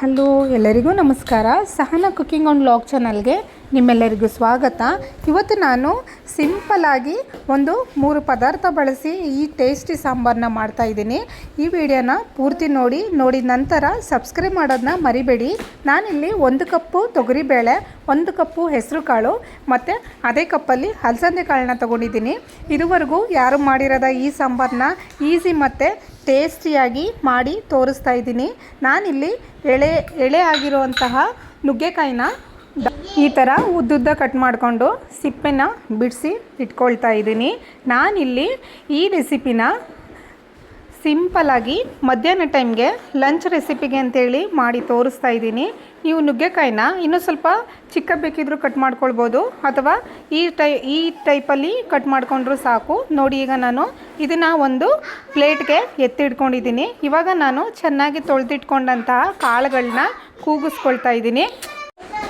Hello, ಎಲ್ಲರಿಗೂ ನಮಸ್ಕಾರ. ಸಹನ cooking on log ಚಾನಲ್ಗೆ ನಿಮ್ಮೆಲ್ಲರಿಗೂ ಸ್ವಾಗತ. ಇವತ್ತು ನಾನು ಸಿಂಪಲಾಗಿ ಒಂದು ಮೂರು ಪದಾರ್ಥ ಬಳಸಿ ಈ ಟೇಸ್ಟಿ ಸಾಂಬಾರನ್ನ ಮಾಡ್ತಾ ಇದ್ದೀನಿ. ಈ ವಿಡಿಯೋನ ಪೂರ್ತಿ ನೋಡಿ ನೋಡಿದ ನಂತರ ಸಬ್ಸ್ಕ್ರೈಬ್ ಮಾಡೋದನ್ನ ಮರಿಬೇಡಿ. ನಾನಿಲ್ಲಿ ಒಂದು ಕಪ್ಪು ತೊಗರಿಬೇಳೆ ಒಂದು ಕಪ್ಪು ಹೆಸರು ಕಾಳು ಮತ್ತು ಅದೇ ಕಪ್ಪಲ್ಲಿ ಹಲಸಂದೆ ಕಾಳನ್ನ ತೊಗೊಂಡಿದ್ದೀನಿ. ಇದುವರೆಗೂ ಯಾರು ಮಾಡಿರೋದ ಈ ಸಾಂಬಾರನ್ನ ಈಸಿ ಮತ್ತು ಟೇಸ್ಟಿಯಾಗಿ ಮಾಡಿ ತೋರಿಸ್ತಾ ಇದ್ದೀನಿ. ನಾನಿಲ್ಲಿ ಎಳೆ ಎಳೆ ಆಗಿರುವಂತಹ ನುಗ್ಗೆಕಾಯಿನ ಈ ಥರ ಉದ್ದುದ್ದ ಕಟ್ ಮಾಡಿಕೊಂಡು ಸಿಪ್ಪೆನ ಬಿಡಿಸಿ ಇಟ್ಕೊಳ್ತಾ ಇದ್ದೀನಿ. ನಾನಿಲ್ಲಿ ಈ ರೆಸಿಪಿನ ಸಿಂಪಲಾಗಿ ಮಧ್ಯಾಹ್ನ ಟೈಮ್ಗೆ ಲಂಚ್ ರೆಸಿಪಿಗೆ ಅಂತೇಳಿ ಮಾಡಿ ತೋರಿಸ್ತಾ ಇದ್ದೀನಿ. ನೀವು ನುಗ್ಗೆಕಾಯಿನ ಇನ್ನೂ ಸ್ವಲ್ಪ ಚಿಕ್ಕ ಬೇಕಿದ್ರೂ ಕಟ್ ಮಾಡ್ಕೊಳ್ಬೋದು, ಅಥವಾ ಈ ಟೈ, ಈ ಟೈಪಲ್ಲಿ ಕಟ್ ಮಾಡಿಕೊಂಡ್ರೂ ಸಾಕು. ನೋಡಿ ಈಗ ನಾನು ಇದನ್ನು ಒಂದು ಪ್ಲೇಟ್ಗೆ ಎತ್ತಿಟ್ಕೊಂಡಿದ್ದೀನಿ. ಇವಾಗ ನಾನು ಚೆನ್ನಾಗಿ ತೊಳೆದಿಟ್ಕೊಂಡಂತಹ ಕಾಳುಗಳನ್ನ ಕೂಗಿಸ್ಕೊಳ್ತಾ ಇದ್ದೀನಿ.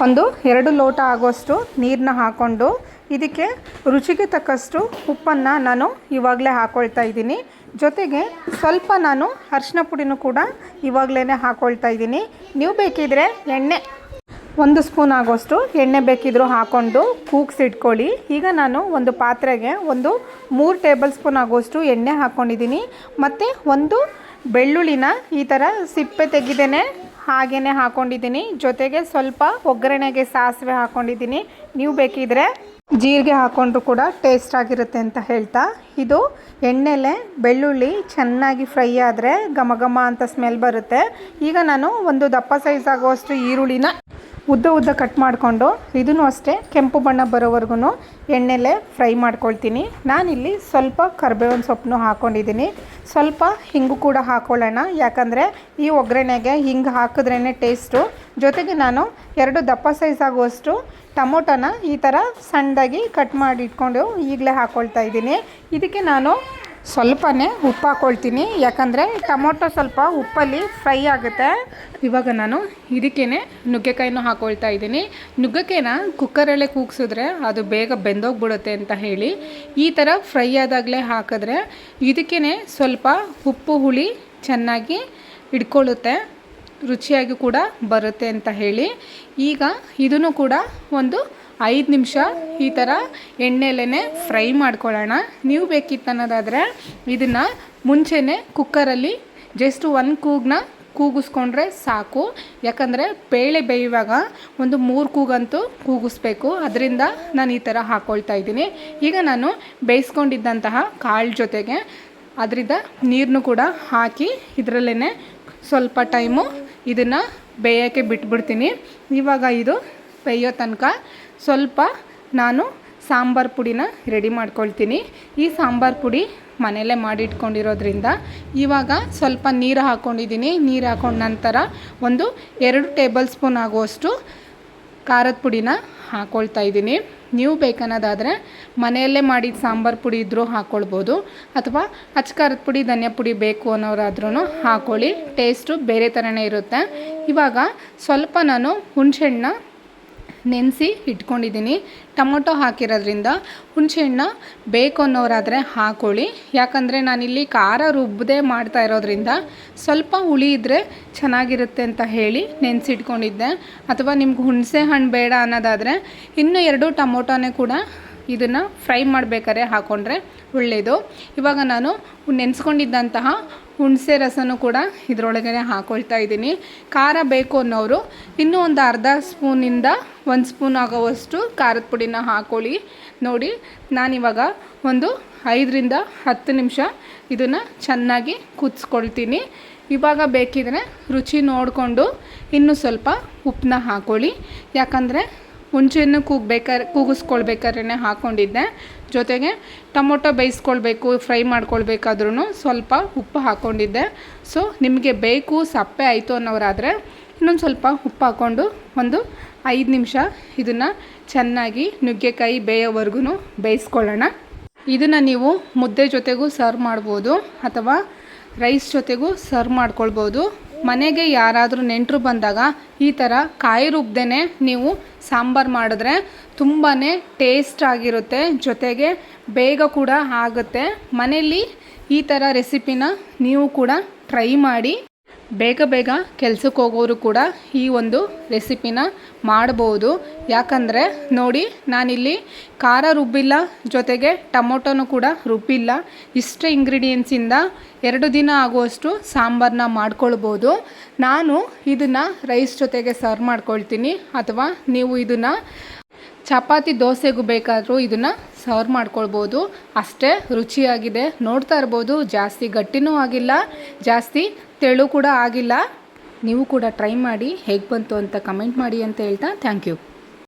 ಒಂದು ಎರಡು ಲೋಟ ಆಗೋಷ್ಟು ನೀರನ್ನ ಹಾಕ್ಕೊಂಡು ಇದಕ್ಕೆ ರುಚಿಗೆ ತಕ್ಕಷ್ಟು ಉಪ್ಪನ್ನು ನಾನು ಇವಾಗಲೇ ಹಾಕ್ಕೊಳ್ತಾ ಇದ್ದೀನಿ. ಜೊತೆಗೆ ಸ್ವಲ್ಪ ನಾನು ಅರಿಶಿನ ಪುಡಿನೂ ಕೂಡ ಇವಾಗಲೇ ಹಾಕ್ಕೊಳ್ತಾ ಇದ್ದೀನಿ. ನೀವು ಬೇಕಿದ್ರೆ ಎಣ್ಣೆ, ಒಂದು ಸ್ಪೂನ್ ಆಗೋಷ್ಟು ಎಣ್ಣೆ ಬೇಕಿದ್ದರೂ ಹಾಕ್ಕೊಂಡು ಕೂಗ್ಸಿಟ್ಕೊಳ್ಳಿ. ಈಗ ನಾನು ಒಂದು ಪಾತ್ರೆಗೆ ಒಂದು ಮೂರು ಟೇಬಲ್ ಸ್ಪೂನ್ ಆಗೋಷ್ಟು ಎಣ್ಣೆ ಹಾಕ್ಕೊಂಡಿದ್ದೀನಿ ಮತ್ತು ಒಂದು ಬೆಳ್ಳುಳ್ಳಿನ ಈ ಥರ ಸಿಪ್ಪೆ ತೆಗೆದೇನೆ ಹಾಗೇ ಹಾಕ್ಕೊಂಡಿದ್ದೀನಿ ಜೊತೆಗೆ ಸ್ವಲ್ಪ ಒಗ್ಗರಣೆಗೆ ಸಾಸಿವೆ ಹಾಕ್ಕೊಂಡಿದ್ದೀನಿ ನೀವು ಬೇಕಿದ್ರೆ ಜೀರಿಗೆ ಹಾಕ್ಕೊಂಡ್ರು ಕೂಡ ಟೇಸ್ಟ್ ಆಗಿರುತ್ತೆ ಅಂತ ಹೇಳ್ತಾ. ಇದು ಎಣ್ಣೆಲೆ, ಬೆಳ್ಳುಳ್ಳಿ ಚೆನ್ನಾಗಿ ಫ್ರೈ ಆದರೆ ಘಮ ಘಮ ಅಂತ ಸ್ಮೆಲ್ ಬರುತ್ತೆ. ಈಗ ನಾನು ಒಂದು ದಪ್ಪ ಸೈಜ್ ಆಗುವಷ್ಟು ಈರುಳ್ಳಿನ ಉದ್ದ ಉದ್ದ ಕಟ್ ಮಾಡಿಕೊಂಡು ಇದನ್ನು ಅಷ್ಟೇ ಕೆಂಪು ಬಣ್ಣ ಬರೋವರೆಗೂ ಎಣ್ಣೆಲೆ ಫ್ರೈ ಮಾಡ್ಕೊಳ್ತೀನಿ. ನಾನಿಲ್ಲಿ ಸ್ವಲ್ಪ ಕರ್ಬೇವಿನ ಸೊಪ್ಪನ್ನು ಹಾಕ್ಕೊಂಡಿದ್ದೀನಿ ಸ್ವಲ್ಪ ಹಿಂಗು ಕೂಡ ಹಾಕ್ಕೊಳ್ಳೋಣ ಯಾಕಂದರೆ ಈ ಒಗ್ಗರಣೆಗೆ ಹಿಂಗೆ ಹಾಕಿದ್ರೇ ಟೇಸ್ಟು ಜೊತೆಗೆ ನಾನು ಎರಡು ದಪ್ಪ ಸೈಜ್ ಆಗುವಷ್ಟು ಟೊಮೊಟೊನ ಈ ಥರ ಸಣ್ಣದಾಗಿ ಕಟ್ ಮಾಡಿ ಇಟ್ಕೊಂಡು ಈಗಲೇ ಹಾಕ್ಕೊಳ್ತಾ ಇದ್ದೀನಿ. ಇದಕ್ಕೆ ನಾನು ಸ್ವಲ್ಪನೇ ಉಪ್ಪು ಹಾಕ್ಕೊಳ್ತೀನಿ ಯಾಕಂದರೆ ಟೊಮೊಟೊ ಸ್ವಲ್ಪ ಉಪ್ಪಲ್ಲಿ ಫ್ರೈ ಆಗುತ್ತೆ. ಇವಾಗ ನಾನು ಇದಕ್ಕೇ ನುಗ್ಗೆಕಾಯಿನೂ ಹಾಕ್ಕೊಳ್ತಾ ಇದ್ದೀನಿ. ನುಗ್ಗೆಕಾಯಿನ ಕುಕ್ಕರಲ್ಲೇ ಕೂಗಿಸಿದ್ರೆ ಅದು ಬೇಗ ಬೆಂದೋಗ್ಬಿಡುತ್ತೆ ಅಂತ ಹೇಳಿ ಈ ಥರ ಫ್ರೈ ಆದಾಗಲೇ ಹಾಕಿದ್ರೆ ಇದಕ್ಕೇ ಸ್ವಲ್ಪ ಉಪ್ಪು ಹುಳಿ ಚೆನ್ನಾಗಿ ಇಟ್ಕೊಳ್ಳುತ್ತೆ. ರುಚಿಯಾಗಿ ಕೂಡ ಬರುತ್ತೆ ಅಂತ ಹೇಳಿ. ಈಗ ಇದನ್ನು ಕೂಡ ಒಂದು ಐದು ನಿಮಿಷ ಈ ಥರ ಎಣ್ಣೆಲೇ ಫ್ರೈ ಮಾಡ್ಕೊಳ್ಳೋಣ. ನೀವು ಬೇಕಿತ್ತು ಅನ್ನೋದಾದರೆ ಇದನ್ನು ಮುಂಚೆನೇ ಕುಕ್ಕರಲ್ಲಿ ಜಸ್ಟ್ ಒಂದು ಕೂಗನ್ನ ಕೂಗಿಸ್ಕೊಂಡ್ರೆ ಸಾಕು. ಯಾಕಂದರೆ ಬೇಳೆ ಬೇಯುವಾಗ ಒಂದು ಮೂರು ಕೂಗಂತೂ ಕೂಗಿಸ್ಬೇಕು. ಅದರಿಂದ ನಾನು ಈ ಥರ ಹಾಕ್ಕೊಳ್ತಾ ಇದ್ದೀನಿ. ಈಗ ನಾನು ಬೇಯಿಸ್ಕೊಂಡಿದ್ದಂತಹ ಕಾಳು ಜೊತೆಗೆ ಅದರಿಂದ ನೀರನ್ನು ಕೂಡ ಹಾಕಿ ಇದರಲ್ಲೇ ಸ್ವಲ್ಪ ಟೈಮು ಇದನ್ನು ಬೇಯೋಕ್ಕೆ ಬಿಟ್ಬಿಡ್ತೀನಿ. ಇವಾಗ ಇದು ಬೇಯೋ ತನಕ ಸ್ವಲ್ಪ ನಾನು ಸಾಂಬಾರು ಪುಡಿನ ರೆಡಿ ಮಾಡ್ಕೊಳ್ತೀನಿ. ಈ ಸಾಂಬಾರು ಪುಡಿ ಮನೆಯಲ್ಲೇ ಮಾಡಿಟ್ಕೊಂಡಿರೋದ್ರಿಂದ ಇವಾಗ ಸ್ವಲ್ಪ ನೀರು ಹಾಕ್ಕೊಂಡಿದ್ದೀನಿ ನೀರು ಹಾಕೊಂಡ ನಂತರ ಒಂದು ಎರಡು ಟೇಬಲ್ ಸ್ಪೂನ್ ಆಗುವಷ್ಟು ಖಾರದ ಪುಡಿನ ಹಾಕ್ಕೊಳ್ತಾ ಇದ್ದೀನಿ. ನೀವು ಬೇಕನ್ನೋದಾದರೆ ಮನೆಯಲ್ಲೇ ಮಾಡಿದ ಸಾಂಬಾರು ಪುಡಿ ಇದ್ದರೂ ಹಾಕ್ಕೊಳ್ಬೋದು ಅಥವಾ ಅಚ್ಚ ಖಾರದ ಪುಡಿ, ಧನಿಯಾ ಪುಡಿ ಬೇಕು ಅನ್ನೋರಾದ್ರೂ ಹಾಕ್ಕೊಳ್ಳಿ ಟೇಸ್ಟು ಬೇರೆ ಥರನೇ ಇರುತ್ತೆ. ಇವಾಗ ಸ್ವಲ್ಪ ನಾನು ಹುಣಸೆಹಣ್ಣ ನೆನೆಸಿ ಇಟ್ಕೊಂಡಿದ್ದೀನಿ. ಟೊಮೊಟೊ ಹಾಕಿರೋದ್ರಿಂದ ಹುಣಸೆಹಣ್ಣ ಬೇಕು ಅನ್ನೋರಾದರೆ ಹಾಕ್ಕೊಳ್ಳಿ ಯಾಕಂದರೆ ನಾನಿಲ್ಲಿ ಖಾರ ರುಬ್ಬದೆ ಮಾಡ್ತಾ ಇರೋದ್ರಿಂದ ಸ್ವಲ್ಪ ಹುಳಿ ಇದ್ದರೆ ಚೆನ್ನಾಗಿರುತ್ತೆ ಅಂತ ಹೇಳಿ ನೆನೆಸಿಟ್ಕೊಂಡಿದ್ದೆ. ಅಥವಾ ನಿಮ್ಗೆ ಹುಣಸೆ ಹಣ್ಣು ಬೇಡ ಅನ್ನೋದಾದರೆ ಇನ್ನೂ ಎರಡು ಟೊಮೊಟೊನೇ ಕೂಡ ಇದನ್ನು ಫ್ರೈ ಮಾಡಬೇಕಾದ್ರೆ ಹಾಕ್ಕೊಂಡ್ರೆ ಒಳ್ಳೆಯದು ಇವಾಗ ನಾನು ನೆನೆಸ್ಕೊಂಡಿದ್ದಂತಹ ಹುಣಸೆ ರಸನೂ ಕೂಡ ಇದರೊಳಗಡೆ ಹಾಕ್ಕೊಳ್ತಾ ಇದ್ದೀನಿ. ಖಾರ ಬೇಕು ಅನ್ನೋರು ಇನ್ನೂ ಒಂದು ಅರ್ಧ ಸ್ಪೂನಿಂದ ಒಂದು ಸ್ಪೂನ್ ಆಗೋವಷ್ಟು ಖಾರದ ಪುಡಿನ ಹಾಕ್ಕೊಳ್ಳಿ ನೋಡಿ, ನಾನಿವಾಗ ಒಂದು ಐದರಿಂದ ಹತ್ತು ನಿಮಿಷ ಇದನ್ನು ಚೆನ್ನಾಗಿ ಕುದಿಸ್ಕೊಳ್ತೀನಿ. ಇವಾಗ ಬೇಕಿದ್ರೆ ರುಚಿ ನೋಡಿಕೊಂಡು ಇನ್ನೂ ಸ್ವಲ್ಪ ಉಪ್ಪನ್ನ ಹಾಕ್ಕೊಳ್ಳಿ ಯಾಕಂದರೆ ಮುಂಚೆನೂ ಕೂಗ್ಬೇಕಾದ್ರೆ ಕೂಗಿಸ್ಕೊಳ್ಬೇಕಾದ್ರೆ ಹಾಕ್ಕೊಂಡಿದ್ದೆ ಜೊತೆಗೆ ಟೊಮೊಟೊ ಬೇಯಿಸ್ಕೊಳ್ಬೇಕು, ಫ್ರೈ ಮಾಡ್ಕೊಳ್ಬೇಕಾದ್ರೂ ಸ್ವಲ್ಪ ಉಪ್ಪು ಹಾಕ್ಕೊಂಡಿದ್ದೆ ಸೊ, ನಿಮಗೆ ಬೇಕು, ಸಪ್ಪೆ ಆಯಿತು ಅನ್ನೋರಾದರೆ ಇನ್ನೊಂದು ಸ್ವಲ್ಪ ಉಪ್ಪು ಹಾಕ್ಕೊಂಡು ಒಂದು ಐದು ನಿಮಿಷ ಇದನ್ನು ಚೆನ್ನಾಗಿ ನುಗ್ಗೆಕಾಯಿ ಬೇಯೋವರೆಗೂ ಬೇಯಿಸ್ಕೊಳ್ಳೋಣ. ಇದನ್ನು ನೀವು ಮುದ್ದೆ ಜೊತೆಗೂ ಸರ್ವ್ ಮಾಡ್ಬೋದು ಅಥವಾ ರೈಸ್ ಜೊತೆಗೂ ಸರ್ವ್ ಮಾಡ್ಕೊಳ್ಬೋದು. ಮನೆಗೆ ಯಾರಾದರೂ ನೆಂಟರು ಬಂದಾಗ ಈ ಥರ ಕಾಯಿ ರುಬ್ದೇ ನೀವು ಸಾಂಬಾರು ಮಾಡಿದ್ರೆ ತುಂಬಾ ಟೇಸ್ಟ್ ಆಗಿರುತ್ತೆ. ಜೊತೆಗೆ ಬೇಗ ಕೂಡ ಆಗುತ್ತೆ. ಮನೆಯಲ್ಲಿ ಈ ಥರ ರೆಸಿಪಿನ ನೀವು ಕೂಡ ಟ್ರೈ ಮಾಡಿ. ಬೇಗ ಬೇಗ ಕೆಲ್ಸಕ್ಕೆ ಹೋಗೋರು ಕೂಡ ಈ ಒಂದು ರೆಸಿಪಿನ ಮಾಡ್ಬೋದು. ಯಾಕಂದರೆ ನೋಡಿ, ನಾನಿಲ್ಲಿ ಖಾರ ರುಬ್ಬಿಲ್ಲ, ಜೊತೆಗೆ ಟೊಮೊಟೊನೂ ಕೂಡ ರುಬ್ಬಿಲ್ಲ. ಇಷ್ಟು ಇಂಗ್ರೀಡಿಯೆಂಟ್ಸಿಂದ ಎರಡು ದಿನ ಆಗುವಷ್ಟು ಸಾಂಬಾರನ್ನ ಮಾಡ್ಕೊಳ್ಬೋದು. ನಾನು ಇದನ್ನು ರೈಸ್ ಜೊತೆಗೆ ಸರ್ವ್ ಮಾಡ್ಕೊಳ್ತೀನಿ. ಅಥವಾ ನೀವು ಇದನ್ನು ಚಪಾತಿ ದೋಸೆಗೂ ಬೇಕಾದರೂ ಇದನ್ನು ಸರ್ವ್ ಮಾಡ್ಕೊಳ್ಬೋದು. ಅಷ್ಟೇ ರುಚಿಯಾಗಿದೆ. ನೋಡ್ತಾ ಇರ್ಬೋದು. ಜಾಸ್ತಿ ಗಟ್ಟಿನೂ ಆಗಿಲ್ಲ, ಜಾಸ್ತಿ ತೆಳು ಕೂಡ ಆಗಿಲ್ಲ. ನೀವು ಕೂಡ ಟ್ರೈ ಮಾಡಿ ಹೇಗೆ ಬಂತು ಅಂತ ಕಮೆಂಟ್ ಮಾಡಿ ಅಂತ ಹೇಳ್ತಾ ಥ್ಯಾಂಕ್ ಯು.